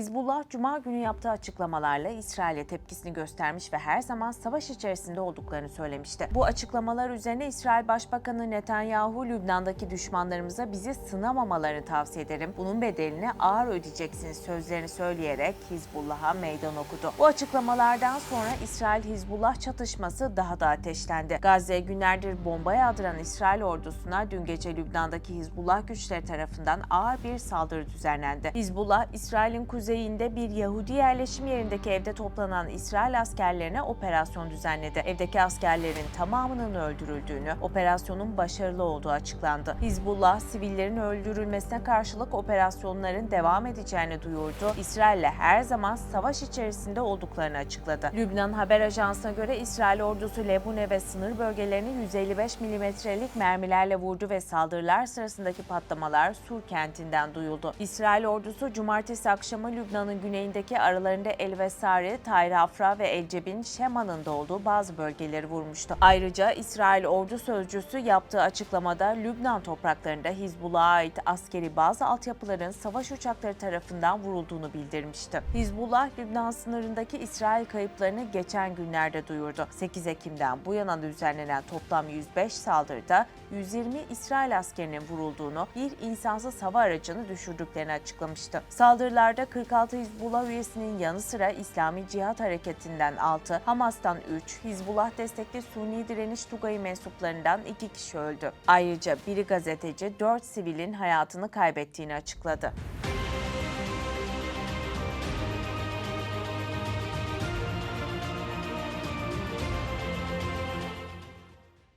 Hizbullah Cuma günü yaptığı açıklamalarla İsrail'e tepkisini göstermiş ve her zaman savaş içerisinde olduklarını söylemişti. Bu açıklamalar üzerine İsrail Başbakanı Netanyahu, Lübnan'daki düşmanlarımıza bizi sınamamalarını tavsiye ederim. Bunun bedelini ağır ödeyeceksiniz sözlerini söyleyerek Hizbullah'a meydan okudu. Bu açıklamalardan sonra İsrail-Hizbullah çatışması daha da ateşlendi. Gazze'ye günlerdir bomba yağdıran İsrail ordusuna dün gece Lübnan'daki Hizbullah güçleri tarafından ağır bir saldırı düzenlendi. Hizbullah, İsrail'in kuzeyinde bir Yahudi yerleşim yerindeki evde toplanan İsrail askerlerine operasyon düzenledi. Evdeki askerlerin tamamının öldürüldüğünü, operasyonun başarılı olduğu açıklandı. Hizbullah, sivillerin öldürülmesine karşılık operasyonların devam edeceğini duyurdu. İsrail'le her zaman savaş içerisinde olduklarını açıkladı. Lübnan Haber Ajansı'na göre İsrail ordusu Lebune ve sınır bölgelerini 155 milimetrelik mermilerle vurdu ve saldırılar sırasındaki patlamalar Sur kentinden duyuldu. İsrail ordusu cumartesi akşamı Lübnan'ın güneyindeki aralarında El Vesari, Tayr Afra ve El Cebin, Şema'nın da olduğu bazı bölgeleri vurmuştu. Ayrıca İsrail ordu sözcüsü yaptığı açıklamada Lübnan topraklarında Hizbullah'a ait askeri bazı altyapıların savaş uçakları tarafından vurulduğunu bildirmişti. Hizbullah, Lübnan sınırındaki İsrail kayıplarını geçen günlerde duyurdu. 8 Ekim'den bu yana düzenlenen toplam 105 saldırıda 120 İsrail askerinin vurulduğunu, bir insansız hava aracını düşürdüklerini açıklamıştı. Saldırılarda 46 Hizbullah üyesinin yanı sıra İslami Cihat Hareketi'nden 6, Hamas'tan 3, Hizbullah destekli Suni Direniş Tugayı mensuplarından 2 kişi öldü. Ayrıca biri gazeteci 4 sivilin hayatını kaybettiğini açıkladı.